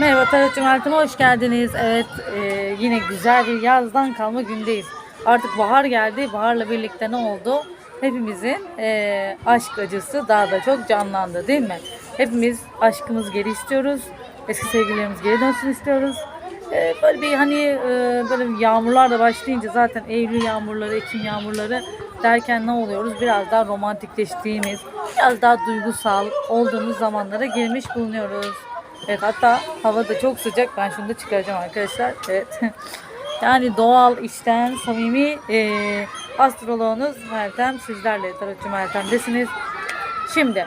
Merhaba Tarotçu Meltem'e hoş geldiniz. Evet e, yine güzel bir yazdan kalma gündeyiz. Artık bahar geldi. Baharla birlikte ne oldu? Hepimizin e, aşk acısı daha da çok canlandı değil mi? Hepimiz aşkımız geri istiyoruz. Eski sevgililerimiz geri dönsün istiyoruz. E, böyle bir hani e, böyle yağmurlar da başlayınca zaten Eylül yağmurları, Ekim yağmurları derken ne oluyoruz? Biraz daha romantikleştiğimiz, biraz daha duygusal olduğumuz zamanlara girmiş bulunuyoruz. Evet hatta hava da çok sıcak. Ben şunu da çıkaracağım arkadaşlar. Evet. yani doğal, içten, samimi e, astroloğunuz Meltem sizlerle tarotçu Meltem'desiniz. Şimdi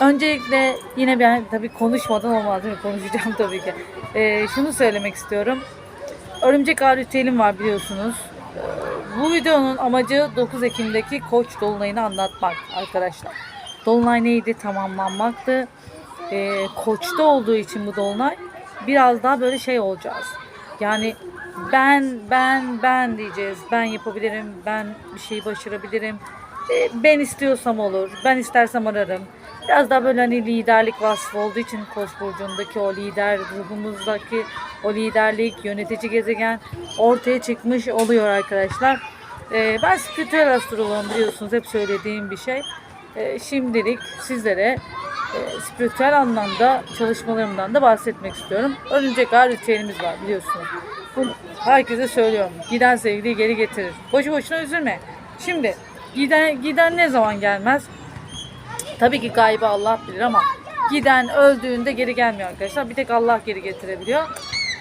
öncelikle yine ben tabii konuşmadan olmaz değil mi? Konuşacağım tabii ki. E, şunu söylemek istiyorum. Örümcek ağ ritüelim var biliyorsunuz. E, Bu videonun amacı 9 Ekim'deki Koç Dolunay'ını anlatmak arkadaşlar. Dolunay neydi? Tamamlanmaktı e, koçta olduğu için bu dolunay biraz daha böyle şey olacağız. Yani ben ben ben diyeceğiz. Ben yapabilirim. Ben bir şeyi başarabilirim. E, ben istiyorsam olur. Ben istersem ararım. Biraz daha böyle hani liderlik vasfı olduğu için Koç burcundaki o lider ruhumuzdaki o liderlik yönetici gezegen ortaya çıkmış oluyor arkadaşlar. E, ben spiritüel astroloğum biliyorsunuz hep söylediğim bir şey. E, şimdilik sizlere e, spiritüel anlamda çalışmalarımdan da bahsetmek istiyorum. Örümcek ağ ritüelimiz var biliyorsunuz. Bunu herkese söylüyorum. Giden sevgiliyi geri getirir. Boşu boşuna üzülme. Şimdi giden, giden ne zaman gelmez? Tabii ki gaybı Allah bilir ama giden öldüğünde geri gelmiyor arkadaşlar. Bir tek Allah geri getirebiliyor.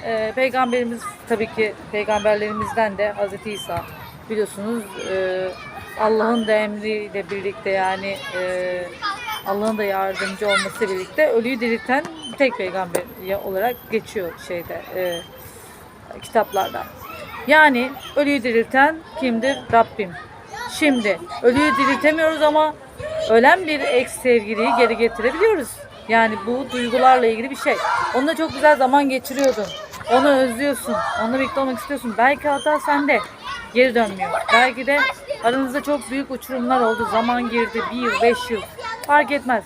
Ee, peygamberimiz tabii ki peygamberlerimizden de Hazreti İsa biliyorsunuz e, Allah'ın da emriyle birlikte yani e, Allah'ın da yardımcı olması birlikte ölüyü dirilten tek peygamber olarak geçiyor şeyde e, kitaplarda. Yani ölüyü dirilten kimdir? Rabbim. Şimdi ölüyü diriltemiyoruz ama ölen bir ex sevgiliyi geri getirebiliyoruz. Yani bu duygularla ilgili bir şey. Onunla çok güzel zaman geçiriyordun. Onu özlüyorsun. Onunla birlikte olmak istiyorsun. Belki hata sende. Geri dönmüyor. Belki de aranızda çok büyük uçurumlar oldu. Zaman girdi. Bir yıl, beş yıl. Fark etmez.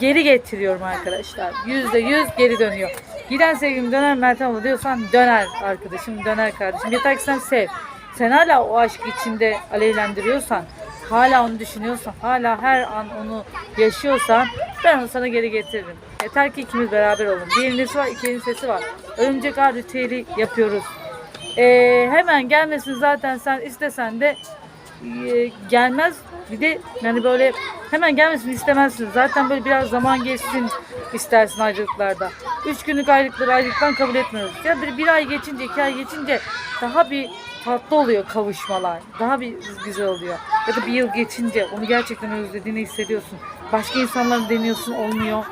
Geri getiriyorum arkadaşlar. Yüzde yüz geri dönüyor. Giden sevgilim döner Meltem abla diyorsan döner arkadaşım, döner kardeşim. Yeter ki sen sev. Sen hala o aşk içinde alevlendiriyorsan, hala onu düşünüyorsan, hala her an onu yaşıyorsan ben onu sana geri getiririm. Yeter ki ikimiz beraber olalım. Bir nesi var, iki sesi var. Örümcek ağ ritüeli yapıyoruz. Ee, hemen gelmesin zaten sen istesen de e, gelmez. Bir de yani böyle hemen gelmesin istemezsin. Zaten böyle biraz zaman geçsin istersin ayrılıklarda. Üç günlük ayrılıkları ayrılıktan kabul etmiyoruz. Ya bir, bir ay geçince, iki ay geçince daha bir tatlı oluyor kavuşmalar. Daha bir güzel oluyor. Ya da bir yıl geçince onu gerçekten özlediğini hissediyorsun. Başka insanları deniyorsun olmuyor.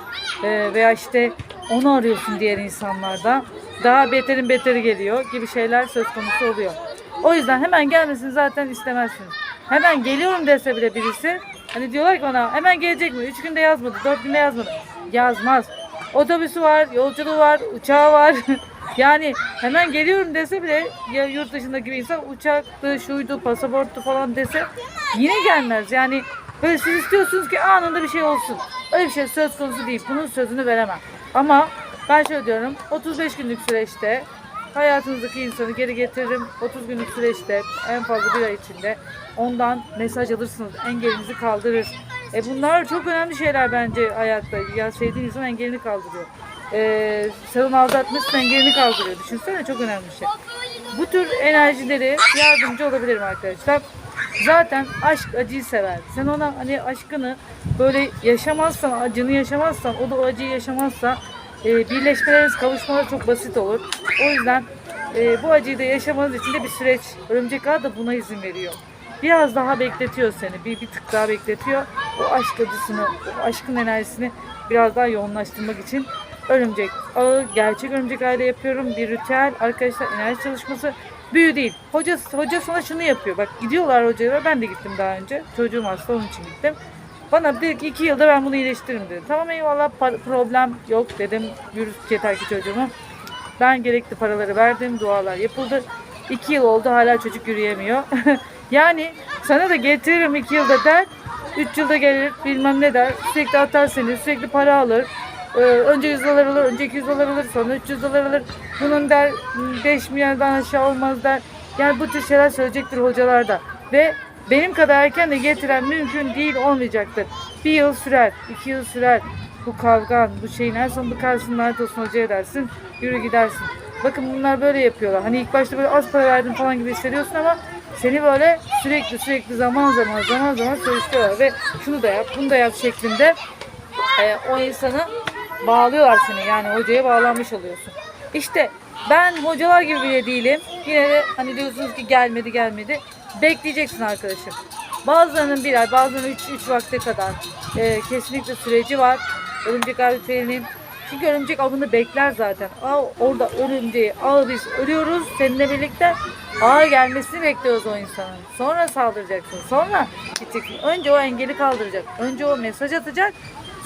Ee, veya işte onu arıyorsun diğer insanlarda. Daha beterin beteri geliyor gibi şeyler söz konusu oluyor. O yüzden hemen gelmesini zaten istemezsiniz. Hemen geliyorum dese bile birisi hani diyorlar ki ona hemen gelecek mi? Üç günde yazmadı, dört günde yazmadı. Yazmaz. Otobüsü var, yolculuğu var, uçağı var. yani hemen geliyorum dese bile ya yurt dışındaki bir insan uçaktı, şuydu, pasaporttu falan dese yine gelmez. Yani böyle siz istiyorsunuz ki anında bir şey olsun. Öyle bir şey söz konusu değil. Bunun sözünü veremem. Ama ben şöyle diyorum 35 günlük süreçte hayatınızdaki insanı geri getiririm. 30 günlük süreçte en fazla bir ay içinde ondan mesaj alırsınız. Engelinizi kaldırır. E bunlar çok önemli şeyler bence hayatta. Ya sevdiğin insan engelini kaldırıyor. E, sen onu aldatmışsın engelini kaldırıyor. Düşünsene çok önemli şey. Bu tür enerjileri yardımcı olabilirim arkadaşlar. Zaten aşk acıyı sever. Sen ona hani aşkını böyle yaşamazsan, acını yaşamazsan, o da o acıyı yaşamazsa e, birleşmeleriniz, kavuşmalar çok basit olur. O yüzden e, bu acıyı da yaşamanız için de bir süreç. Örümcek ağ da buna izin veriyor. Biraz daha bekletiyor seni. Bir, bir tık daha bekletiyor. O aşk acısını, o aşkın enerjisini biraz daha yoğunlaştırmak için örümcek ağı, gerçek örümcek ağıyla yapıyorum. Bir ritüel arkadaşlar enerji çalışması. Büyü değil. Hoca, hoca sana şunu yapıyor. Bak gidiyorlar hocalara. Ben de gittim daha önce. Çocuğum hasta onun için gittim. Bana dedi ki iki yılda ben bunu iyileştiririm dedi. Tamam eyvallah problem yok dedim. Yürüt yeter ki çocuğumu. Ben gerekli paraları verdim. Dualar yapıldı. İki yıl oldu hala çocuk yürüyemiyor. yani sana da getiririm iki yılda der. Üç yılda gelir bilmem ne der. Sürekli atar seni. Sürekli para alır. Ee, önce 100 dolar alır, önce 200 dolar alır, sonra 300 dolar alır. Bunun der 5 milyardan aşağı olmaz der. Yani bu tür şeyler söyleyecektir hocalar da. Ve benim kadar erken de getiren mümkün değil olmayacaktır. Bir yıl sürer, iki yıl sürer. Bu kavgan, bu şeyin en son bıkarsın lanet olsun hocaya dersin, yürü gidersin. Bakın bunlar böyle yapıyorlar. Hani ilk başta böyle az para verdim falan gibi hissediyorsun ama seni böyle sürekli sürekli zaman zaman zaman zaman söylüyorlar ve şunu da yap, bunu da yap şeklinde e, o insanı bağlıyorlar seni. Yani hocaya bağlanmış oluyorsun. İşte ben hocalar gibi bile değilim. Yine de hani diyorsunuz ki gelmedi gelmedi. Bekleyeceksin arkadaşım. Bazılarının bir ay, bazılarının üç, üç vakte kadar e, kesinlikle süreci var. Örümcek harflerinin. Çünkü örümcek avını bekler zaten. Al orada örümceği, al biz ölüyoruz seninle birlikte. Ağa gelmesini bekliyoruz o insanın. Sonra saldıracaksın. Sonra gideceksin. Önce o engeli kaldıracak. Önce o mesaj atacak.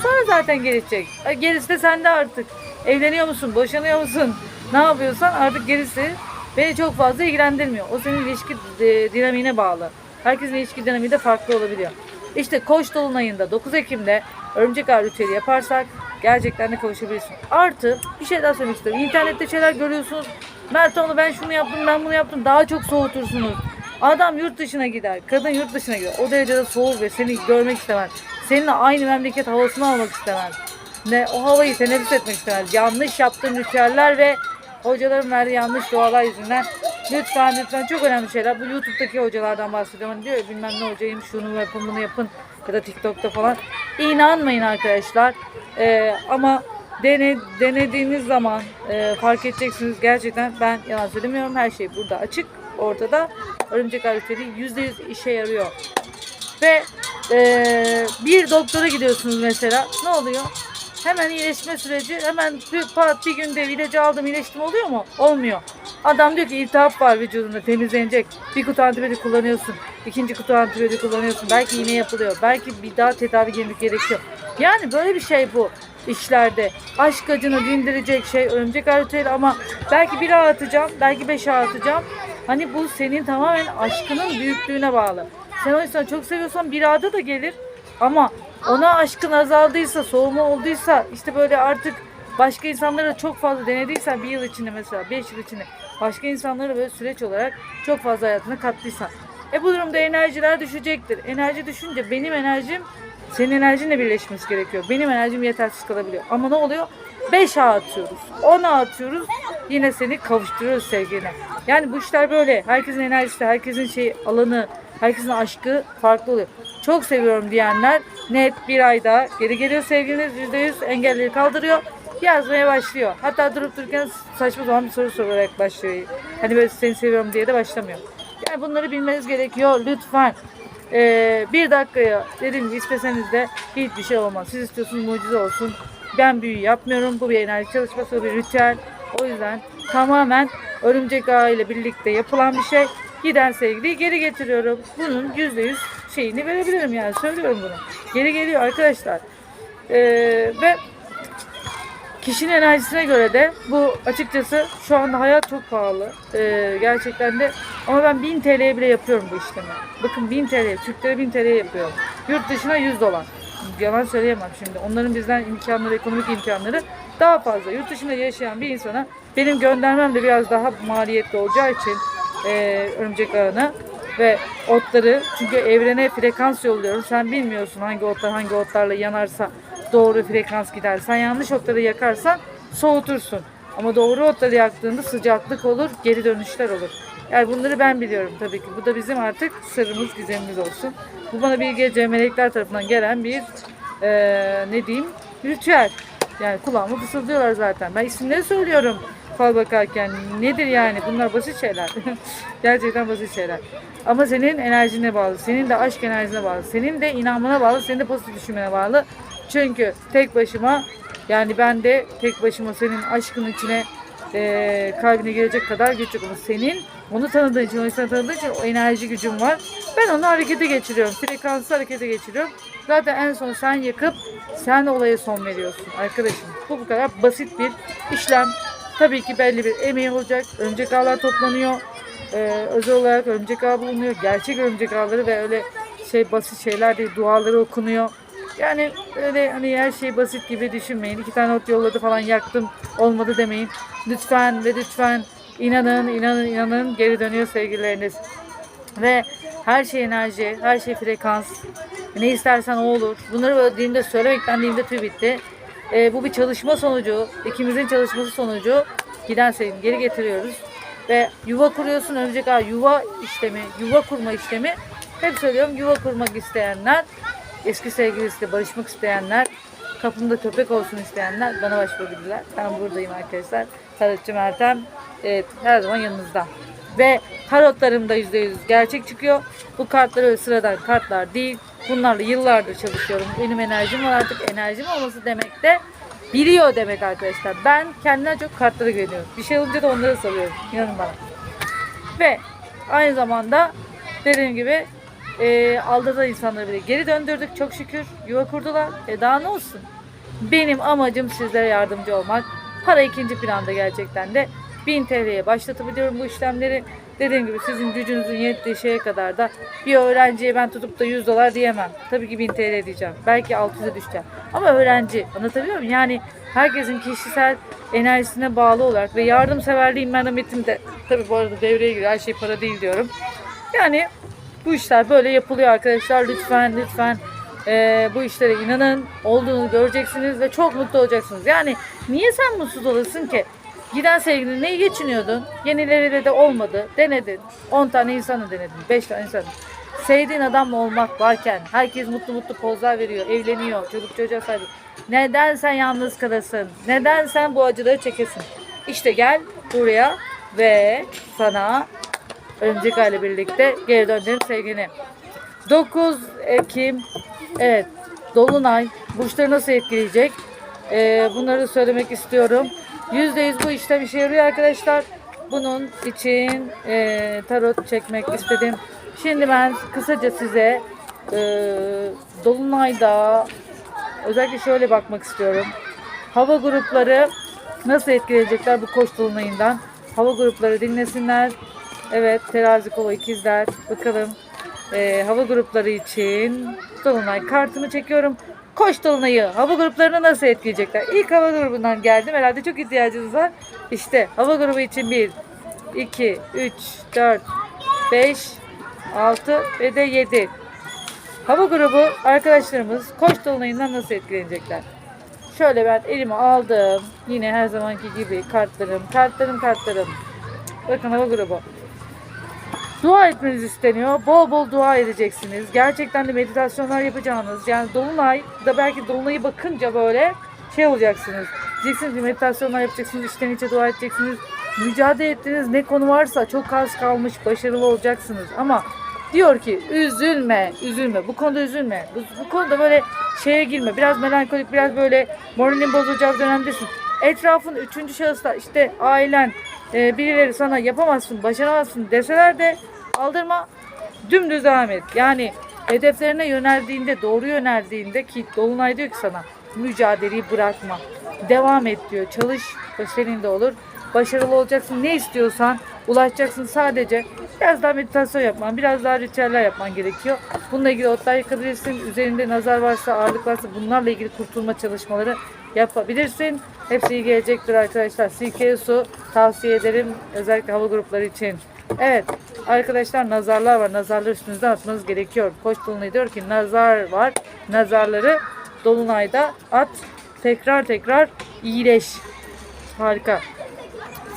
Sonra zaten gelecek. Gerisi de sende artık. Evleniyor musun? Boşanıyor musun? Ne yapıyorsan artık gerisi beni çok fazla ilgilendirmiyor. O senin ilişki e, dinamiğine bağlı. Herkesin ilişki dinamiği de farklı olabiliyor. İşte Koç Dolunay'ında 9 Ekim'de örümcek ağ ritüeli yaparsak gerçekten de kavuşabilirsin. Artı bir şey daha söylemek istiyorum. İnternette şeyler görüyorsunuz. Mert onu ben şunu yaptım ben bunu yaptım. Daha çok soğutursunuz. Adam yurt dışına gider. Kadın yurt dışına gider. O derecede soğur ve seni görmek istemez. Seninle aynı memleket havasını almak istemez. Ne o havayı teneffüs etmek istemez. Yanlış yaptığın ritüeller ve hocaların verdiği yanlış dualar yüzünden lütfen lütfen çok önemli şeyler. Bu YouTube'daki hocalardan bahsediyorum. Hani diyor bilmem ne hocayım şunu yapın bunu yapın ya da TikTok'ta falan. İnanmayın arkadaşlar. Ee, ama dene, denediğiniz zaman e, fark edeceksiniz gerçekten ben yalan söylemiyorum. Her şey burada açık ortada. Örümcek harfleri %100 işe yarıyor. Ve e, bir doktora gidiyorsunuz mesela. Ne oluyor? Hemen iyileşme süreci hemen bir, pat bir günde ilacı aldım iyileştim oluyor mu? Olmuyor. Adam diyor ki iltihap var vücudunda temizlenecek. Bir kutu antibiyotik kullanıyorsun. ikinci kutu antibiyotik kullanıyorsun. Belki iğne yapılıyor. Belki bir daha tedavi gelmek gerekiyor. Yani böyle bir şey bu işlerde. Aşk acını dindirecek şey örümcek ağ ritüeli ama belki bir ağ atacağım. Belki beş ağ atacağım. Hani bu senin tamamen aşkının büyüklüğüne bağlı. Sen o insanı çok seviyorsan bir ağda da gelir. Ama ona aşkın azaldıysa, soğuma olduysa, işte böyle artık başka insanlara çok fazla denediysen bir yıl içinde mesela, beş yıl içinde başka insanlara böyle süreç olarak çok fazla hayatına kattıysan. E bu durumda enerjiler düşecektir. Enerji düşünce benim enerjim senin enerjinle birleşmesi gerekiyor. Benim enerjim yetersiz kalabiliyor. Ama ne oluyor? 5 ağ atıyoruz. 10 ağ atıyoruz. Yine seni kavuşturuyoruz sevgiline. Yani bu işler böyle. Herkesin enerjisi, herkesin şey alanı, herkesin aşkı farklı oluyor. Çok seviyorum diyenler net bir ayda geri geliyor sevgiliniz. %100 engelleri kaldırıyor. Yazmaya başlıyor. Hatta durup dururken saçma zaman bir soru sorarak başlıyor. Hani böyle seni seviyorum diye de başlamıyor. Yani bunları bilmeniz gerekiyor. Lütfen. Ee, bir dakikaya dediğim gibi isteseniz de hiçbir şey olmaz. Siz istiyorsunuz mucize olsun. Ben büyü yapmıyorum. Bu bir enerji çalışması, bir ritüel. O yüzden tamamen örümcek ağı ile birlikte yapılan bir şey. Giden sevgiliyi geri getiriyorum. Bunun %100 şeyini verebilirim yani. Söylüyorum bunu. Geri geliyor arkadaşlar. Ee, ve Kişinin enerjisine göre de bu açıkçası şu anda hayat çok pahalı. Ee, gerçekten de ama ben 1000 TL'ye bile yapıyorum bu işlemi. Bakın 1000 TL, Türklere 1000 TL'ye yapıyorum. Yurt dışına 100 dolar. Yalan söyleyemem şimdi. Onların bizden imkanları, ekonomik imkanları daha fazla. Yurt dışında yaşayan bir insana benim göndermem de biraz daha maliyetli olacağı için e, örümcek ağını ve otları çünkü evrene frekans yolluyorum. Sen bilmiyorsun hangi otlar hangi otlarla yanarsa doğru frekans gider. Sen yanlış otları yakarsan soğutursun. Ama doğru otları yaktığında sıcaklık olur, geri dönüşler olur. Yani bunları ben biliyorum tabii ki. Bu da bizim artık sırrımız, gizemimiz olsun. Bu bana bir gece melekler tarafından gelen bir eee, ne diyeyim ritüel. Yani kulağıma fısıldıyorlar zaten. Ben isimleri söylüyorum fal bakarken. Nedir yani? Bunlar basit şeyler. Gerçekten basit şeyler. Ama senin enerjine bağlı. Senin de aşk enerjine bağlı. Senin de inanmana bağlı. Senin de pozitif düşünmene bağlı. Çünkü tek başıma yani ben de tek başıma senin aşkın içine eee kalbine gelecek kadar güç yok. Ama senin onu tanıdığın için, o insanı tanıdığın için o enerji gücün var. Ben onu harekete geçiriyorum. Frekansı harekete geçiriyorum. Zaten en son sen yakıp sen olaya son veriyorsun arkadaşım. Bu bu kadar basit bir işlem. Tabii ki belli bir emeği olacak. Örümcek ağlar toplanıyor. Ee, özel olarak örümcek ağı bulunuyor. Gerçek örümcek ağları ve öyle şey basit şeyler değil. Duaları okunuyor. Yani öyle hani her şey basit gibi düşünmeyin. İki tane ot yolladı falan yaktım olmadı demeyin. Lütfen ve lütfen inanın inanın inanın geri dönüyor sevgilileriniz. Ve her şey enerji, her şey frekans. Ne istersen o olur. Bunları böyle dilimde söylemekten dilimde tüy bitti. Ee, bu bir çalışma sonucu, ikimizin çalışması sonucu giden sevgini geri getiriyoruz. Ve yuva kuruyorsun önce aa, yuva işlemi, yuva kurma işlemi. Hep söylüyorum yuva kurmak isteyenler, eski sevgilisiyle barışmak isteyenler, kapımda köpek olsun isteyenler bana başvurabilirler. Ben buradayım arkadaşlar. Tarotçu Meltem evet, her zaman yanınızda. Ve tarotlarım da %100 gerçek çıkıyor. Bu kartlar öyle sıradan kartlar değil. Bunlarla yıllardır çalışıyorum. Benim enerjim var artık. Enerjim olması demek de biliyor demek arkadaşlar. Ben kendimden çok kartlara güveniyorum. Bir şey olunca da onları salıyorum. İnanın bana. Ve aynı zamanda dediğim gibi e, aldatan insanları bile geri döndürdük çok şükür. Yuva kurdular. E daha ne olsun? Benim amacım sizlere yardımcı olmak. Para ikinci planda gerçekten de 1000 TL'ye başlatabiliyorum bu işlemleri. Dediğim gibi sizin gücünüzün yettiği şeye kadar da bir öğrenciye ben tutup da 100 dolar diyemem. Tabii ki 1000 TL diyeceğim. Belki 600'e düşeceğim. Ama öğrenci anlatabiliyor muyum? Yani herkesin kişisel enerjisine bağlı olarak ve yardımseverliğin merhametim de tabii bu arada devreye giriyor. Her şey para değil diyorum. Yani bu işler böyle yapılıyor arkadaşlar. Lütfen lütfen eee, bu işlere inanın. Olduğunu göreceksiniz ve çok mutlu olacaksınız. Yani niye sen mutsuz olasın ki? Giden sevgilin neyi geçiniyordun? Yenileriyle de olmadı. Denedin. 10 tane insanı denedin. 5 tane insanı. Sevdiğin adamla olmak varken herkes mutlu mutlu pozlar veriyor, evleniyor, çocuk çocuğa sahip. Neden sen yalnız kalasın? Neden sen bu acıları çekesin? İşte gel buraya ve sana Örümcek aile birlikte geri döndürelim sevgini. 9 Ekim evet Dolunay burçları nasıl etkileyecek? Ee, bunları söylemek istiyorum. %100 bu işlem işe yarıyor arkadaşlar. Bunun için e, tarot çekmek istedim. Şimdi ben kısaca size e, Dolunay'da özellikle şöyle bakmak istiyorum. Hava grupları nasıl etkileyecekler bu koç dolunayından? Hava grupları dinlesinler. Evet terazi kova ikizler. Bakalım Ee, hava grupları için dolunay kartımı çekiyorum. Koç dolunayı hava gruplarını nasıl etkileyecekler? İlk hava grubundan geldim. Herhalde çok ihtiyacınız var. İşte hava grubu için 1, 2, 3, 4, 5, 6 ve de 7. Hava grubu arkadaşlarımız koç dolunayından nasıl etkilenecekler? Şöyle ben elime aldım. Yine her zamanki gibi kartlarım, kartlarım, kartlarım. Bakın hava grubu. Dua etmeniz isteniyor. Bol bol dua edeceksiniz. Gerçekten de meditasyonlar yapacağınız. Yani Dolunay da belki Dolunay'ı bakınca böyle şey olacaksınız. Diyeceksiniz ki meditasyonlar yapacaksınız. içten içe dua edeceksiniz. Mücadele ettiğiniz ne konu varsa çok az kalmış başarılı olacaksınız. Ama diyor ki üzülme, üzülme. Bu konuda üzülme. Bu, bu konuda böyle şeye girme. Biraz melankolik, biraz böyle moralin bozulacağı dönemdesin. Etrafın üçüncü şahıslar işte ailen, e, birileri sana yapamazsın, başaramazsın deseler de aldırma, dümdüz devam et. Yani hedeflerine yöneldiğinde, doğru yöneldiğinde ki Dolunay diyor ki sana mücadeleyi bırakma. Devam et diyor. Çalış, senin de olur. Başarılı olacaksın. Ne istiyorsan ulaşacaksın sadece. Biraz daha meditasyon yapman, biraz daha ritüeller yapman gerekiyor. Bununla ilgili otlar yakabilirsin. Üzerinde nazar varsa, ağırlık varsa bunlarla ilgili kurtulma çalışmaları yapabilirsin. Hepsi iyi gelecektir arkadaşlar. Sirke su tavsiye ederim. Özellikle hava grupları için. Evet arkadaşlar nazarlar var. Nazarları üstünüzden atmanız gerekiyor. Koç Dolunay diyor ki nazar var. Nazarları Dolunay'da at. Tekrar tekrar iyileş. Harika.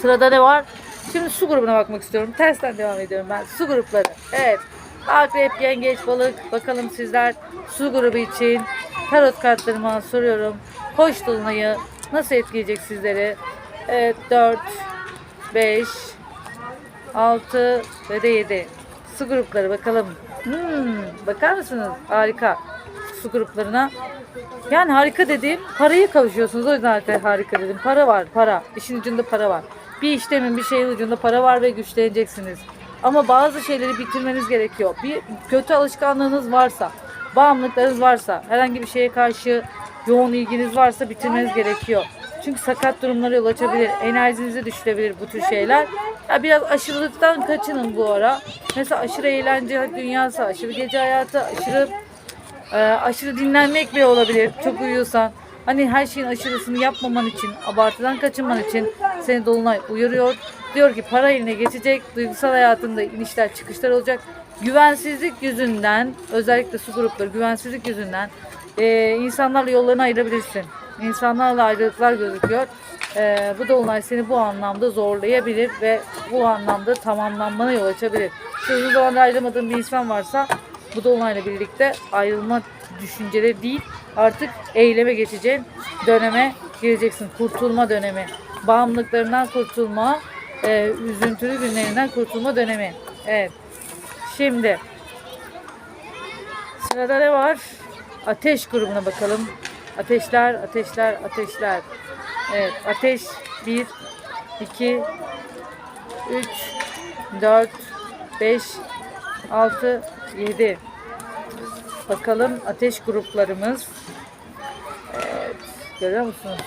Sırada ne var? Şimdi su grubuna bakmak istiyorum. Tersten devam ediyorum ben. Su grupları. Evet. Akrep, yengeç, balık. Bakalım sizler su grubu için tarot kartlarıma soruyorum. Hoş dolunayı nasıl etkileyecek sizleri? Evet 4, 5, 6 ve de 7. Su grupları bakalım. Hmm, bakar mısınız? Harika. Su gruplarına. Yani harika dediğim parayı kavuşuyorsunuz. O yüzden harika, harika dedim. Para var, para. İşin ucunda para var. Bir işlemin, bir şeyin ucunda para var ve güçleneceksiniz. Ama bazı şeyleri bitirmeniz gerekiyor. Bir kötü alışkanlığınız varsa, bağımlılıklarınız varsa, herhangi bir şeye karşı yoğun ilginiz varsa bitirmeniz gerekiyor. Çünkü sakat durumlara yol açabilir, enerjinizi düşürebilir bu tür şeyler. Ya biraz aşırılıktan kaçının bu ara. Mesela aşırı eğlence dünyası, aşırı gece hayatı, aşırı Ee, aşırı dinlenmek bile olabilir. Çok uyuyorsan. Hani her şeyin aşırısını yapmaman için, abartıdan kaçınman için seni Dolunay uyarıyor. Diyor ki para eline geçecek, duygusal hayatında inişler çıkışlar olacak. Güvensizlik yüzünden, özellikle su grupları güvensizlik yüzünden e, insanlarla yollarını ayırabilirsin. İnsanlarla ayrılıklar gözüküyor. E, bu Dolunay seni bu anlamda zorlayabilir ve bu anlamda tamamlanmana yol açabilir. İşte uzun zamandır ayrılmadığın bir insan varsa bu Dolunay'la birlikte ayrılma düşünceleri değil artık eyleme geçeceğin döneme gireceksin. Kurtulma dönemi. Bağımlılıklarından kurtulma, e, üzüntülü günlerinden kurtulma dönemi. Evet. Şimdi sırada ne var? Ateş grubuna bakalım. Ateşler, ateşler, ateşler. Evet, ateş 1, 2, 3, 4, 5, 6, 7. Bakalım ateş gruplarımız. Evet, görüyor musunuz?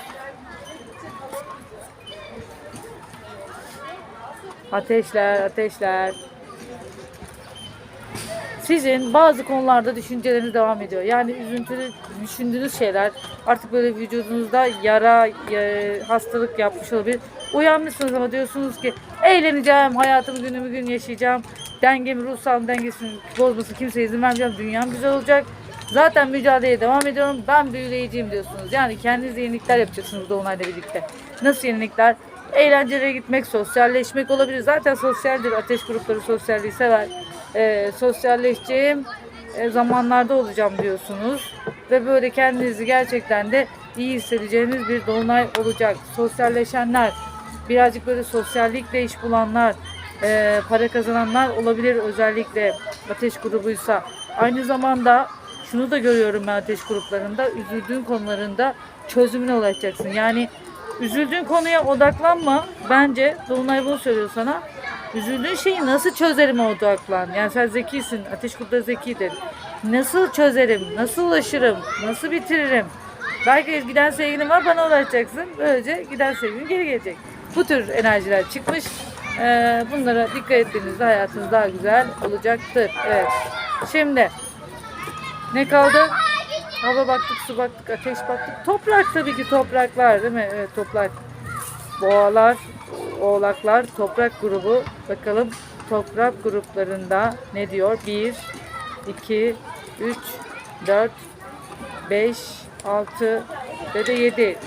Ateşler, ateşler. Sizin bazı konularda düşünceleriniz devam ediyor. Yani üzüntülü düşündüğünüz şeyler artık böyle vücudunuzda yara, ya- hastalık yapmış olabilir. Uyanmışsınız ama diyorsunuz ki eğleneceğim, hayatımı günümü gün yaşayacağım. Dengemi, ruhsal dengesini bozması kimseye izin vermeyeceğim. Dünyam güzel olacak. Zaten mücadeleye devam ediyorum. Ben büyüleyiciyim diyorsunuz. Yani kendinize yenilikler yapacaksınız Dolunay'la birlikte. Nasıl yenilikler? Eğlencelere gitmek, sosyalleşmek olabilir. Zaten sosyaldir. Ateş grupları sosyalliği sever. Ee, sosyalleşeceğim e, zamanlarda olacağım diyorsunuz. Ve böyle kendinizi gerçekten de iyi hissedeceğiniz bir dolunay olacak. Sosyalleşenler, birazcık böyle sosyallikle iş bulanlar, e, para kazananlar olabilir özellikle ateş grubuysa. Aynı zamanda şunu da görüyorum ben ateş gruplarında üzüldüğün konularında çözümüne ulaşacaksın. Yani üzüldüğün konuya odaklanma. Bence Dolunay bunu söylüyor sana. Üzüldüğün şeyi nasıl çözerim odaklan. Yani sen zekisin. Ateş grupları zekidir. Nasıl çözerim? Nasıl ulaşırım? Nasıl bitiririm? Belki giden sevgilin var bana ulaşacaksın. Böylece giden sevgilin geri gelecek. Bu tür enerjiler çıkmış. Ee, bunlara dikkat ettiğinizde hayatınız daha güzel olacaktır. Evet. Şimdi ne kaldı? Hava baktık, su baktık, ateş baktık. Toprak tabii ki topraklar değil mi? Evet toprak. Boğalar, oğlaklar, toprak grubu. Bakalım toprak gruplarında ne diyor? 1, 2, 3, 4, 5, 6 ve de 7.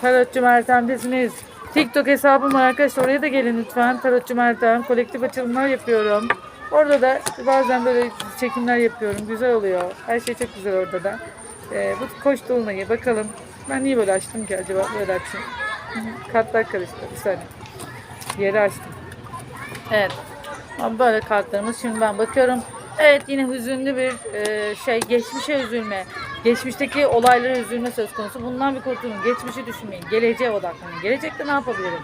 Tarotçu Meltem'desiniz. TikTok hesabım var arkadaşlar. Oraya da gelin lütfen. Tarotçu Meltem. Kolektif açılımlar yapıyorum. Orada da bazen böyle çekimler yapıyorum. Güzel oluyor. Her şey çok güzel orada da. Ee, bu koş dolunayı bakalım. Ben niye böyle açtım ki acaba? Böyle açayım. Kartlar karıştı. Bir saniye. Yeri açtım. Evet. Böyle kartlarımız. Şimdi ben bakıyorum. Evet yine hüzünlü bir e, şey. Geçmişe üzülme. Geçmişteki olaylara üzülme söz konusu. Bundan bir kurtulun. Geçmişi düşünmeyin. Geleceğe odaklanın. Gelecekte ne yapabilirim?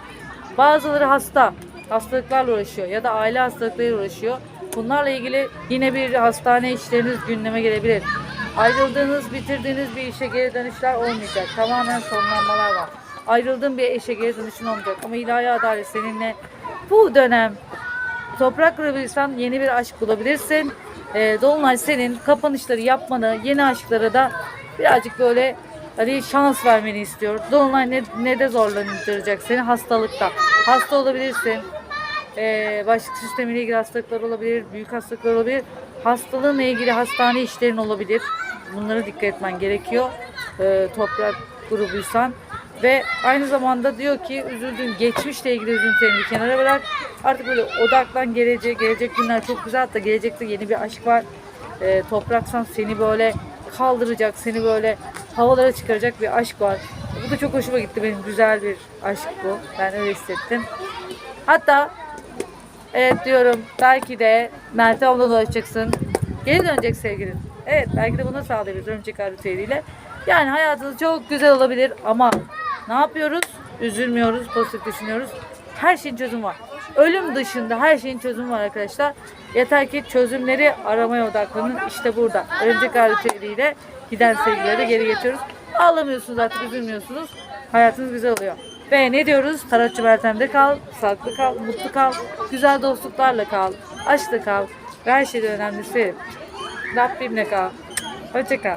Bazıları hasta. Hastalıklarla uğraşıyor. Ya da aile hastalıklarıyla uğraşıyor. Bunlarla ilgili yine bir hastane işleriniz gündeme gelebilir. Ayrıldığınız, bitirdiğiniz bir işe geri dönüşler olmayacak. Tamamen sonlanmalar var. Ayrıldığın bir eşe geri dönüşün olmayacak. Ama ilahi adalet seninle bu dönem toprak grubuysan yeni bir aşk bulabilirsin. Ee, Dolunay senin kapanışları yapmanı, yeni aşklara da birazcık böyle hani şans vermeni istiyor. Dolunay ne, ne de zorlandıracak seni hastalıkta. Hasta olabilirsin. Ee, bağışıklık sistemiyle ilgili hastalıklar olabilir, büyük hastalıklar olabilir. Hastalığınla ilgili hastane işlerin olabilir. Bunlara dikkat etmen gerekiyor. Ee, toprak grubuysan. Ve aynı zamanda diyor ki üzüldüğün geçmişle ilgili üzüntülerini bir kenara bırak. Artık böyle odaklan geleceğe. Gelecek günler çok güzel. Hatta gelecekte yeni bir aşk var. Ee, topraksan seni böyle kaldıracak, seni böyle havalara çıkaracak bir aşk var. Bu da çok hoşuma gitti benim. Güzel bir aşk bu. Ben öyle hissettim. Hatta evet diyorum belki de Meltem abla ulaşacaksın. Geri dönecek sevgilin. Evet belki de bunu sağlayabiliriz örümcek ağ ritüeliyle. Yani hayatınız çok güzel olabilir ama ne yapıyoruz? Üzülmüyoruz, pozitif düşünüyoruz. Her şeyin çözümü var. Ölüm dışında her şeyin çözümü var arkadaşlar. Yeter ki çözümleri aramaya odaklanın. İşte burada. Örümcek ağ ritüeliyle giden sevgilileri geri getiriyoruz. Ağlamıyorsunuz artık, üzülmüyorsunuz. Hayatınız güzel oluyor. Ve ne diyoruz? Tarotçu Meltem'de kal, sağlıklı kal, mutlu kal, güzel dostluklarla kal, aşkla kal. Ve her şeyden önemlisi Rabbimle kal. Hoşçakal.